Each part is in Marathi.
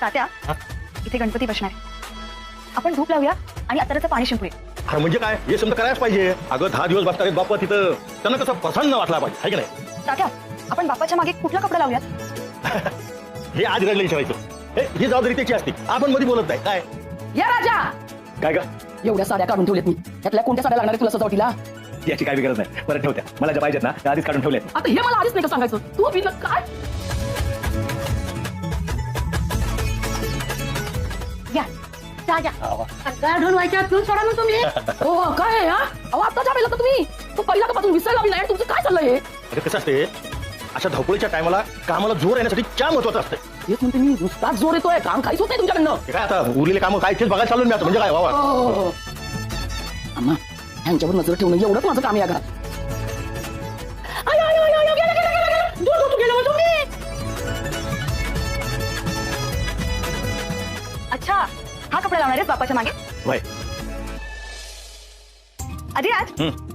तात्या? इथे गणपती बसणार आहे. आपण धूप लावूया आणि अत्तराचं पाणी शिंपूया. अरे म्हणजे काय? हे समजा करायच पाहिजे. अगं दहा दिवस बसतात बाप्पा तिथं. त्यांना कसं प्रसन्न वाटला पाहिजे आहे की नाही? तात्या आपण बाप्पाच्या मागे कुठला कपडा लावूयात? हे आज राहिलं ठेवायचं हे ही जबाबदारी त्याची असते. आपण मध्ये बोलत नाही. काय? या राजा! काय का एवढ्या साड्या काढून ठेवल्यात मी. त्यातल्या कोणत्या साड्या लागणार आहेत तुला सजावटीला? याची काय गरज नाही. परत ठेवत्या. मला ज्या पाहिजेत ना. त्या आधीच काढून ठेवले आता हे मला आधीच नाही का सांगायचं. तू काय? तात्या काढून व्हायच्या पिऊन सोडा ना तुम्ही. हो काय आहे, हा? अहो आत्ताच्या वेळेला तर तुम्ही. तू पहिला का विसरायला लागली नाही तुमचं काय चाललंय हे? अगं कसं असते? अशा धावपळीच्या टायमाला कामाला जोर येण्यासाठी क्या महत्वाचं असतं. तेच म्हणते मी नुसताच जोर येतोय काम काहीच होत नाही तुमच्याकडनं. हे काय आता उरलेले कामं काय तेच बघायला चालून मी आता म्हणजे काय बाबा हो. अम्मा ह्यांच्यावर नजर ठेवणं एवढंच माझं काम आहे या घरात. आय, आय, आय, आय, गेलं, गेलं, गेलं, गेलं. दूर, दूर, गेलं मी. अच्छा हा कपडा लावणार आहेस बाप्पाच्या मागे. वय. अधिराज हम्म.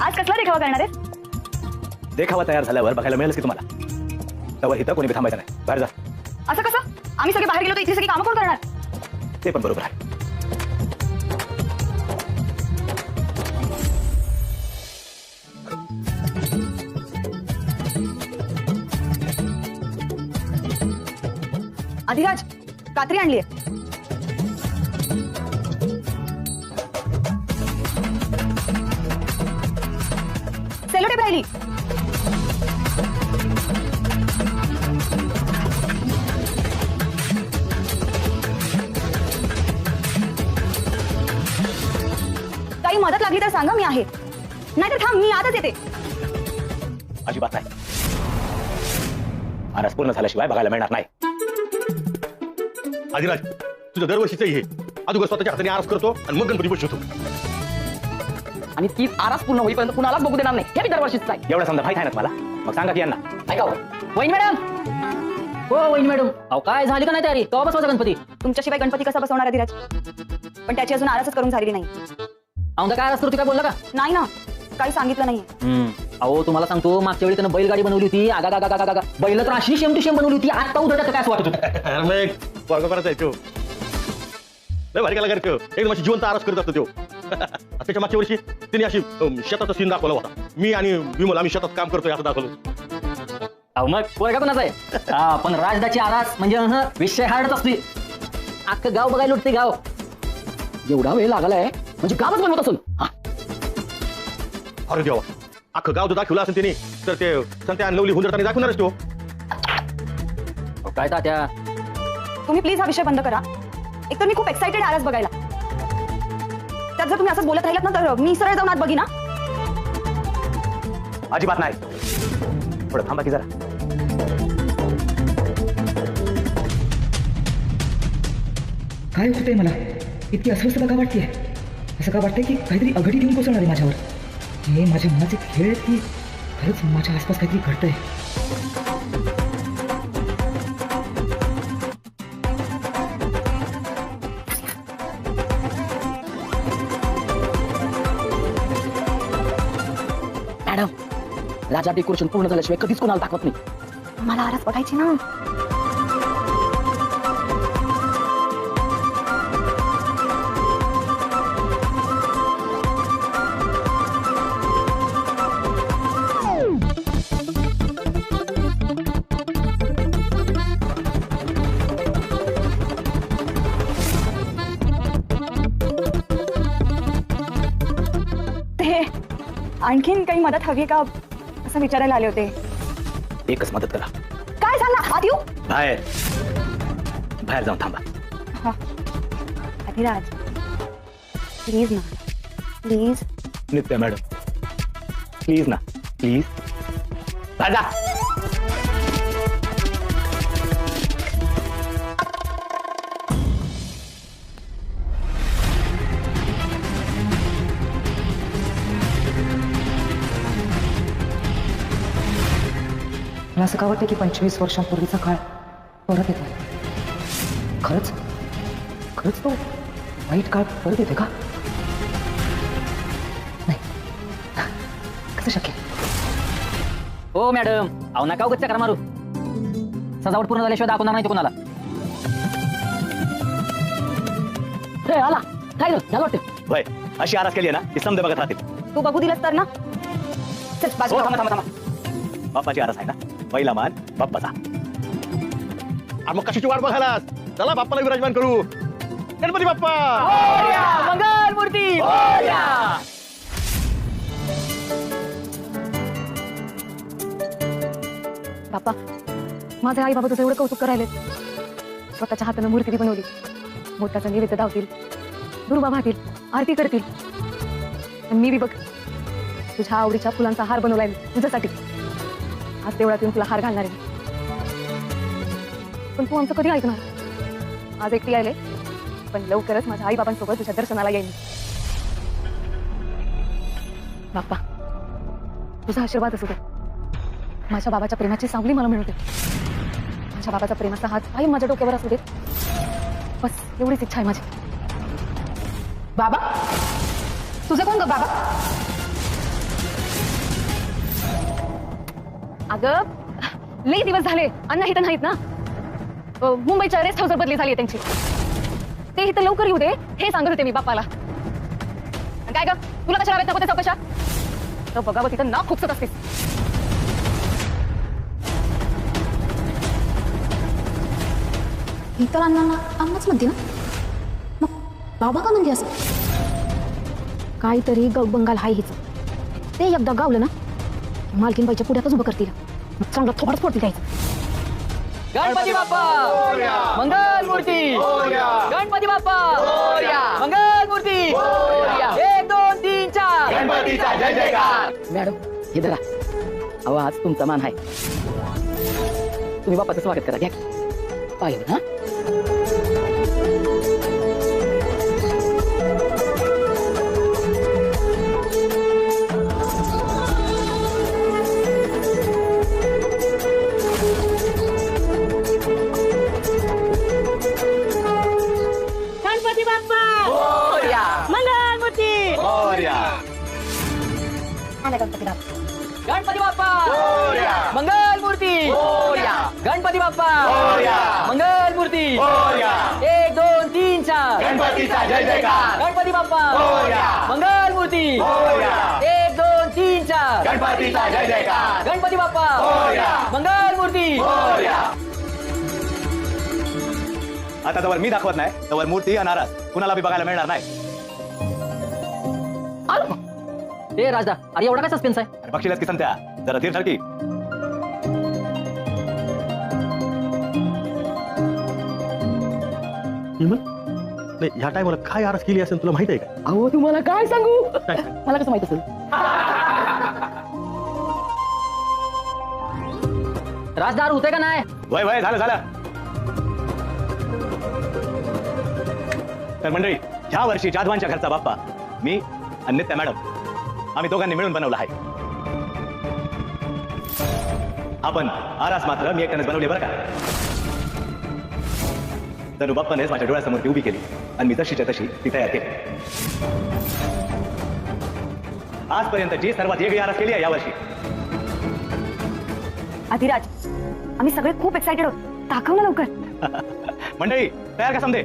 आज कसला देखावा करणार आहेस? देखावा तयार झाल्यावर बघायला मिळेल की तुम्हाला. त्यावर इथं कोणी बी थांबायचं नाही. बाहेर जा. असं कसं? आम्ही सगळे बाहेर गेलो तर इथे सगळी कामं कोण करणार? ते पण बरोबर आहे. अधिराज कात्री आणलीये. सेलो मदत लागली तर सांगा मी आहे. नाहीतर थांब मी आताच येते. अजिबात नाही. आरस पूर्ण झाल्याशिवाय बघायला मिळणार नाही. आदिराज तुझं दरवर्षीच हे. अगोदर स्वतःच्या हाताने आरस करतो आणि मग गणपती बसवतो. आणि ती आरास पूर्ण होईपर्यंत कुणालाच बघू देणार नाही. हे मी दरवर्षीच आहे. एवढा समजा माहीत आहे ना तुम्हाला? मग सांगा की यांना. ऐका हो. वहिनी मॅडम! हो वहिनी मॅडम. अहो काय झाली का नाही तयारी? तेव्हा बसवायचा गणपती. तुमच्याशिवाय गणपती कसा बसवणार अधिराज पण त्याची अजून आरासच करून झालेली नाही. औंदा काय होती काय बोलला का? नाही ना. काही सांगितलं नाहीये. अहो तुम्हाला सांगतो मागच्या वेळी त्यानं बैलगाडी बनवली होती. आगा गा गा गा गा बैल तर अशी शेम टू शेम बनवली होती. आता उद्या काय असं वाटत होतं? मग एक वर्ग करायचा आहे तो. लय भारी केला करतो एकदम अशी जिवंत आरस करत असतो तो. त्याच्या मागच्या वर्षी तिने अशी अम, शेताचा सीन दाखवला होता. मी आणि विमल आम्ही शेतात काम करतोय असं दाखवलं अहो मग पोरगा कोणाचा आहे? हा पण राजदाची आरास म्हणजे अहं, विषय हार्डच असते अख्खं गाव बघायला उठते गाव. एवढा वेळ लागलाय. म्हणजे गावच बनवत असेल हा, अरे देवा. अख्खं गाव जर दाखवलं असेल तिने तर ते संत्या आणि लवली हुंदरताना दाखवणारच तो. अहो, काय तात्या? तुम्ही प्लीज हा विषय बंद करा. एकतर मी खूप एक्साइटेड आरस बघायला. त्यात जर तुम्ही असंच बोलत राहिलात ना तर मी सरळ जाऊन आत बघी ना अजिबात नाही. थोडं थांबा की जरा. काय होतंय मला? इतकी अस्वस्थ का वाटते असं का वाटतंय की काहीतरी अघटित येऊन कोसळणार आहे माझ्यावर? हे माझ्या मनाचे खेळ आहेत की खरंच माझ्या आसपास काहीतरी घडतंय? मॅडम राजा डेकोरेशन पूर्ण झाल्याशिवाय कधीच कोणाला दाखवत नाही. मला आरस बघायची ना. आणखीन काही मदत हवी का? असं विचारायला आले होते. एकच मदत करा. काय सांग ना आत येऊ बाहेर. बाहेर जाऊन थांबा. हा. अधिराज प्लीज ना. प्लीज नित्य मॅडम प्लीज ना. प्लीज जा. मला असं का वाटतं की पंचवीस वर्षांपूर्वीचा काळ. परत येतो खरंच? खरंच तो वाईट काळ परत येते का? नाही. कसं शक्य? हो मॅडम. अहो नका उगत चक्र मारू. सजावट पूर्ण झाल्याशिवाय दाखवणार नाही तो कोणाला. हे आला. काय झालं झालं वाटतं? वय अशी आरास केली आहे ना की समजे बघत राहतील. तू बघू दिलंस तर ना? चल, हो बाजूला. थांबा थांबा थांबा. बाप्पाची आरास आहे ना? पहिला मान बाप्पाचा. मग कशाची वाट बघायला चला बाप्पाला विराजमान करू. गणपती बाप्पा! मंगल मूर्ती बाप्पा माझे आई बाबा तुझं एवढं कौतुक करायले स्वतःच्या हातानं मूर्ती बनवली. मोठ्याचा नैवेद्य धावतील दुर्वा वाहतील आरती करतील. मी बी बघ तुझ्या आवडीच्या फुलांचा हार बनवलाय तुझ्यासाठी. आज तेवढ्यात येऊन तुला हार घालणार आहे. पण तू आमचं कधी ऐकणार? आज एकटी आले पण लवकरच माझ्या आई बाबांसोबत तुझ्या दर्शनाला येईल बाप्पा तुझा आशीर्वाद असू दे. माझ्या बाबाच्या प्रेमाची सावली मला मिळते माझ्या बाबाचा प्रेमाचा हात आई माझ्या डोक्यावर असू दे. बस एवढीच इच्छा आहे माझी. बाबा? तुझं कोण ग बाबा? अगं लई दिवस झाले अण्णा इथं नाहीत ना. मुंबईच्या रेस्ट हाऊसवर बदली झाली त्यांची. ते इथं लवकर येऊ दे हे सांगत होते मी बापाला आणि काय ग तुला कशा हव्यात नको त्या चौकशा तर बघावं तिथं ना खुपसत असतेस. ही तर अण्णांना अण्णाच म्हणते ना? मग बाबा का म्हणते असं? काहीतरी गौबंगाल हाय हिचं. ते एकदा गावलं ना की मालकीनबाईच्या पुढ्यातच उभं करतील. मग चांगला थोडाच फोडतील द्यायचं गणपती बाप्पा! मंगल मूर्ती! गणपती बाप्पा! मंगल मूर्ती! एक दोन तीन चार! गणपतीचा जय जयकार! मॅडम हे धरा. अहो आज तुमचा मान आहे. तुम्ही बाप्पाचं स्वागत करा. घ्या. पाहिजे हा गणपती बाप्पा! मंगल मूर्ती! गणपती बाप्पा! मंगल मूर्ती! एक दोन तीन चार! गणपतीचा जय जयकार! गणपती बाप्पा! मंगल मूर्ती! एक दोन तीन चार! गणपतीचा जय जयकार! गणपती बाप्पा! मंगल मूर्ती! आता जवळ मी दाखवत नाही तवर मूर्ती अनारास. कुणाला बी बघायला मिळणार नाही. ए राजदा अरे एवढा काय सस्पेन्स आहे? अरे बघशीलच की संत्या जरा धीर ठरकी विमल नाही ह्या टायमाला काय आरस केली असेल तुला माहीत आहे का? अहो तुम्हाला काय सांगू? काय मला कसं माहीत असेल? राजदार होते का नाही? वय वय झालं झालं. तर मंडळी ह्या वर्षी जाधवांच्या घरचा बाप्पा मी नित्या मॅडम आम्ही दोघांनी मिळून बनवला आहे. आपण आरास मात्र मी एकट्यानेच बनवली बरं का? जणू बाप्पानेच माझ्या डोळ्यासमोर ती उभी केली आणि मी जशीच्या तशी ती तयार केली. आजपर्यंतची सर्वात वेगळी आरास केली आहे यावर्षी. आधिराज आम्ही सगळे खूप एक्साइटेड आहोत. दाखव ना लवकर. मंडळी तयार का समजे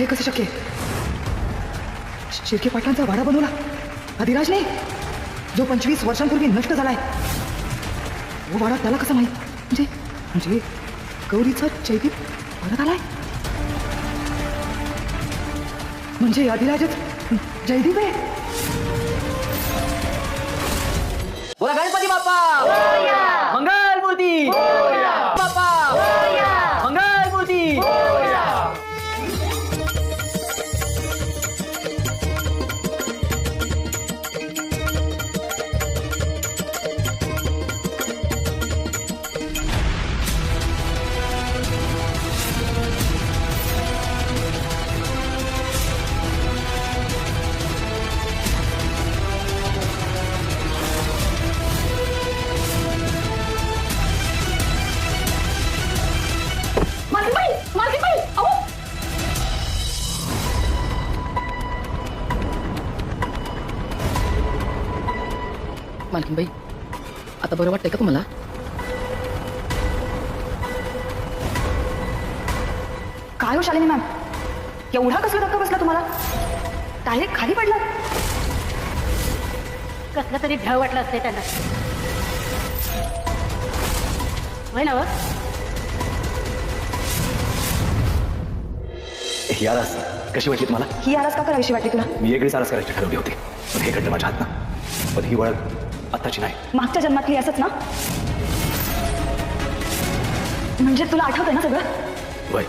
हे कसं शक्य शिर्के पाटलांचा वाडा बनवला. अधिराजने जो पंचवीस वर्षांपूर्वी नष्ट झालाय तो वाडा त्याला कसं माहीत? म्हणजे म्हणजे गौरीचा जैविक परत आलाय? म्हणजे अधिराजच जयदीप आहे? मालकीनबाई आता बरं वाटतंय का तुम्हाला? काय हो शालिनी मॅम? एवढा कसला धक्का बसला तुम्हाला? डायरेक्ट खाली पडला. कसलं तरी भ्याव वाटलं असते त्यांना. होय ना व? ही आरास कशी वाटली तुम्हाला? ही आरास का करावीशी वाटली तुला? मी वेगळीच आरास करायची ठरवली होती. पण हे घडलं माझ्या हातनं. पण ही वळख आत्ताची नाही. मागच्या जन्मातली असंच ना? म्हणजे तुला आठवतंय ना सगळं? वय.